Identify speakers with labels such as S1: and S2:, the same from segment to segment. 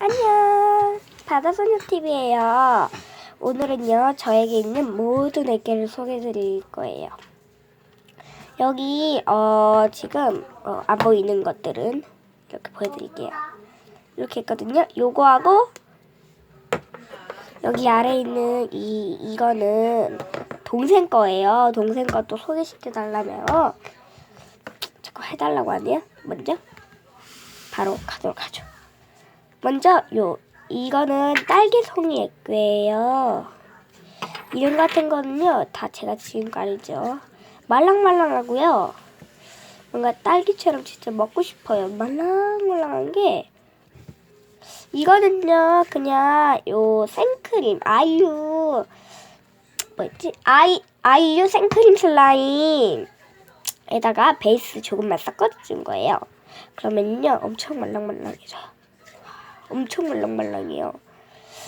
S1: 안녕. 바다소녀TV예요. 오늘은요, 저에게 있는 모든 애기를 소개해드릴 거예요. 여기, 어, 지금, 어, 안 보이는 것들은 이렇게 보여드릴게요. 이렇게 있거든요. 요거하고, 여기 아래 있는 이, 이거는 동생 거예요. 동생 것도 소개시켜달라며요. 자꾸 해달라고 하네요. 먼저. 바로 가도록 하죠. 먼저 요 이거는 딸기 송이 액괴예요. 이름 같은 거는요 다 제가 거 알죠. 말랑말랑하고요. 뭔가 딸기처럼 진짜 먹고 싶어요. 말랑말랑한 게 이거는요 그냥 요 생크림 아이유 뭐였지 아이 아이유 생크림 슬라임에다가 베이스 조금만 섞어준 거예요. 그러면요 엄청 말랑말랑해져요. 엄청 말랑말랑해요.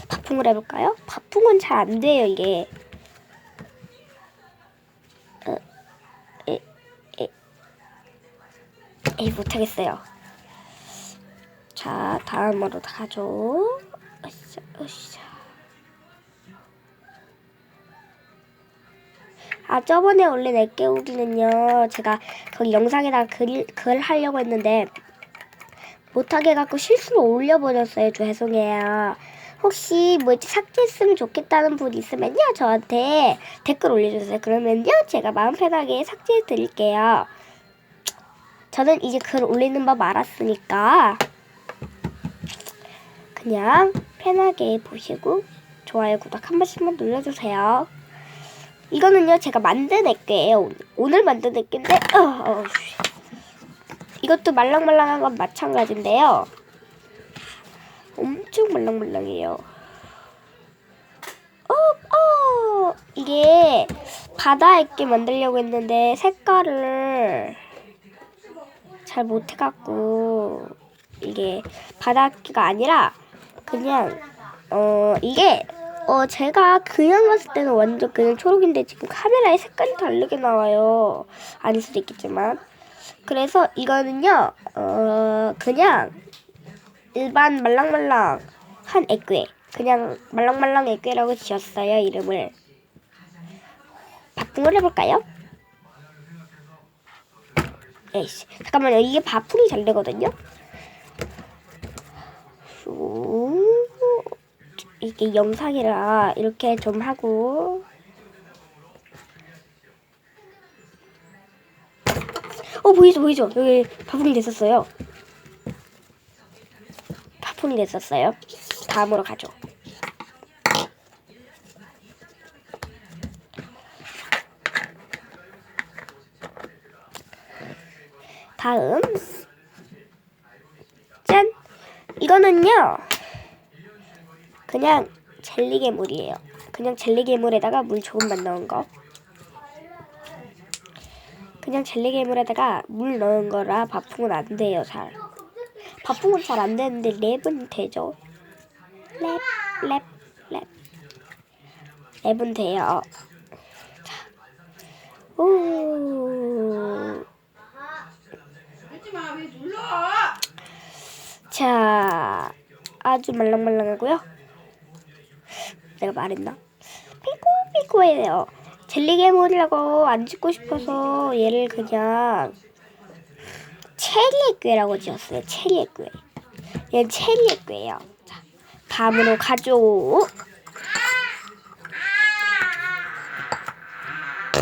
S1: 바풍을 해볼까요? 바풍은 잘 안 돼요 이게. 어, 에, 에, 에 못하겠어요. 자 다음으로 가죠. 으쌰 으쌰. 아 저번에 올린 애깨우기는요 제가 거기 영상에다가 글, 글 하려고 했는데 못하게 해갖고 실수로 올려버렸어요. 죄송해요. 혹시 뭐지 삭제했으면 좋겠다는 분 있으면요 저한테 댓글 올려주세요. 그러면요 제가 마음 편하게 삭제해 드릴게요. 저는 이제 글 올리는 법 알았으니까 그냥 편하게 보시고 좋아요 구독 한 번씩만 눌러주세요. 이거는요 제가 만든 액괴예요. 오늘 만든 액괴인데 어, 어, 쉬. 이것도 말랑말랑한 건 마찬가지인데요. 엄청 말랑말랑해요. 어, 어, 이게 바다 액괴 만들려고 했는데 색깔을 잘 못해갖고 이게 바다 액괴가 아니라 그냥 어 이게 어 제가 그냥 봤을 때는 완전 그냥 초록인데 지금 카메라에 색깔이 다르게 나와요. 아닐 수도 있겠지만 그래서 이거는요 어 그냥 일반 말랑말랑한 액괴 그냥 말랑말랑 액괴라고 지었어요 이름을 바풍을 해볼까요? 에이씨 잠깐만요 이게 바풍이 잘 되거든요. 슈 이게 영상이라 이렇게 좀 하고 어 보이죠 보이죠? 여기 바풍이 됐었어요. 바풍이 됐었어요. 다음으로 가죠. 다음. 짠! 이거는요 그냥 젤리 괴물이에요. 그냥 젤리 괴물에다가 물 조금만 넣은 거. 그냥 젤리 괴물에다가 물 넣은 거라 바풍은 안 돼요, 잘. 바풍은 잘 안 되는데 랩은 되죠. 랩, 랩, 랩. 랩은 돼요. 자. 오. 자, 아주 말랑말랑하고요. 내가 말했나? 피고 피고해요. 젤리 괴물이라고 안 짓고 싶어서 얘를 그냥 체리 액괴라고 지었어요. 체리 액괴. 얘는 체리 액괴예요. 자, 다음으로 가죠.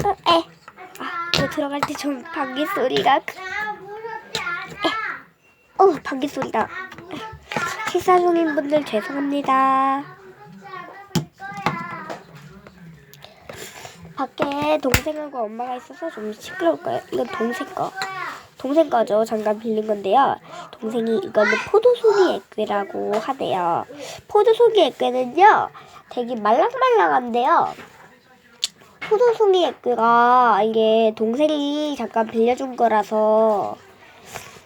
S1: 어, 에. 아, 저 들어갈 때 좀 방귀 소리가. 크- 에. 어, 방귀 소리다. 식사 중인 분들 죄송합니다. 밖에 동생하고 엄마가 있어서 좀 시끄러울 거예요. 이건 동생 거. 동생 거죠. 잠깐 빌린 건데요. 동생이 이거는 포도송이 액괴라고 하대요. 포도송이 액괴는요. 되게 말랑말랑한데요. 포도송이 액괴가 이게 동생이 잠깐 빌려준 거라서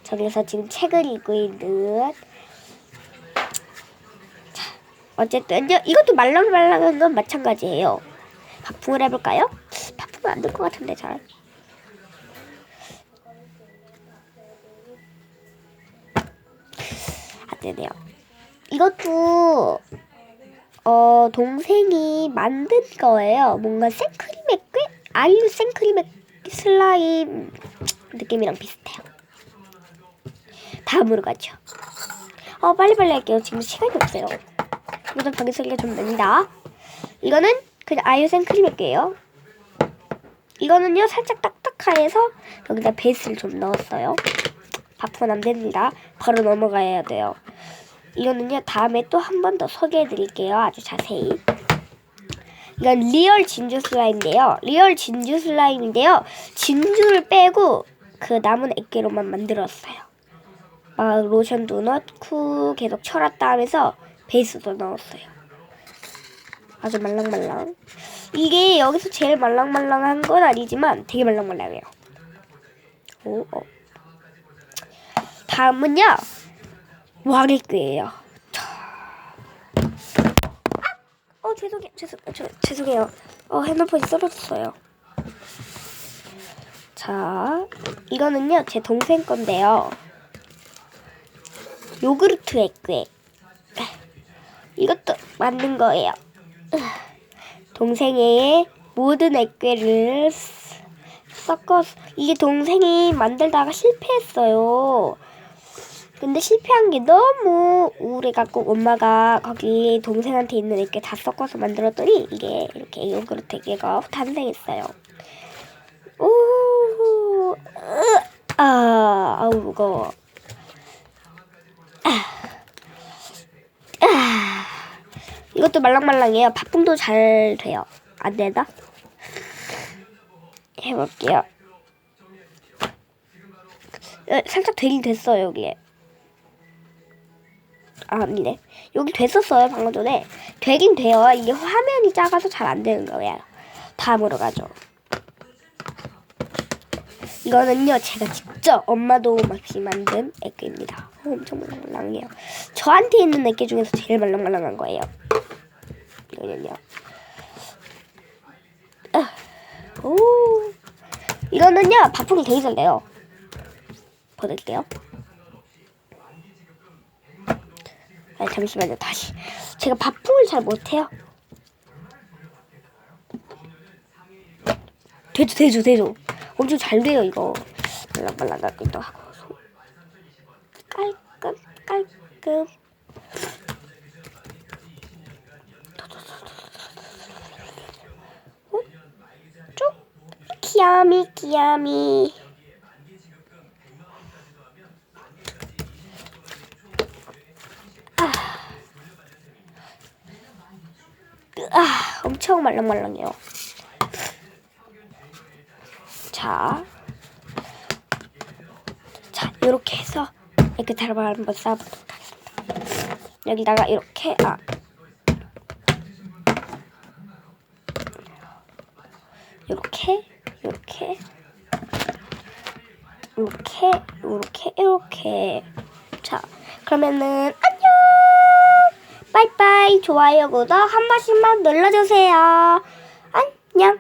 S1: 저기서 지금 책을 읽고 있는 자, 어쨌든요. 이것도 말랑말랑한 건 마찬가지예요. 바풍을 해볼까요? 바풍은 안될 것 같은데 잘. 안 되네요. 이것도 어 동생이 만든 거예요. 뭔가 생크림 액괴 아이유 생크림 액 슬라임 느낌이랑 비슷해요. 다음으로 가죠. 어 빨리빨리 할게요. 지금 시간이 없어요. 이것도 방귀 소리가 좀 납니다. 이거는 그냥 아이유 생크림 액괴예요. 이거는요 살짝 딱딱해서 여기다 베이스를 좀 넣었어요. 바쁘면 안 됩니다. 바로 넘어가야 돼요. 이거는요 다음에 또 한 번 더 소개해 드릴게요 아주 자세히 이건 리얼 진주 슬라임인데요 리얼 진주 슬라임인데요 진주를 빼고 그 남은 액계로만 만들었어요 막 로션도 넣고 계속 철었다 하면서 베이스도 넣었어요 아주 말랑말랑 이게 여기서 제일 말랑말랑한 건 아니지만 되게 말랑말랑해요 오, 어. 다음은요 왕액괴예요. 어 죄송해요. 죄송 저, 죄송해요. 어 핸드폰이 떨어졌어요. 자 이거는요 제 동생 건데요. 요구르트 액괴. 이것도 만든 거예요. 동생의 모든 액괴를 섞어서 이게 동생이 만들다가 실패했어요. 근데 실패한 게 너무 우울해갖고 엄마가 거기 동생한테 있는 이렇게 다 섞어서 만들었더니 이게 이렇게 요구르트 개가 탄생했어요. 오, 으, 아, 아우 무거워. 아, 아, 이것도 말랑말랑해요. 밥풍도 잘 돼요. 안 되나? 해볼게요. 에, 살짝 되긴 됐어요 여기에. 아, 아니네. 여기 됐었어요, 방금 전에. 되긴 돼요. 이게 화면이 작아서 잘 안 되는 거예요. 다음으로 가죠. 이거는요, 제가 직접 엄마 도움 없이 만든 액괴입니다. 엄청 말랑말랑해요. 저한테 있는 액괴 중에서 제일 말랑말랑한 거예요. 이거는요. 아, 오. 이거는요, 바풍이 돼요. 보낼게요. 아 잠시만요 다시 제가 바풍을 잘 못해요 되죠 되죠 되죠 엄청 잘 돼요 이거 말랑말랑하기도 하고 깔끔 깔끔 어? 쭉 귀야미 귀야미. 아, 엄청 말랑말랑해요. 자, 자 이렇게 해서 이렇게 다르바 한번 쌓아보도록 하겠습니다. 여기다가 이렇게 아. 이렇게 이렇게 이렇게 이렇게 자 그러면은 안녕. 빠이빠이 좋아요 구독 한 번씩만 눌러주세요. 안녕.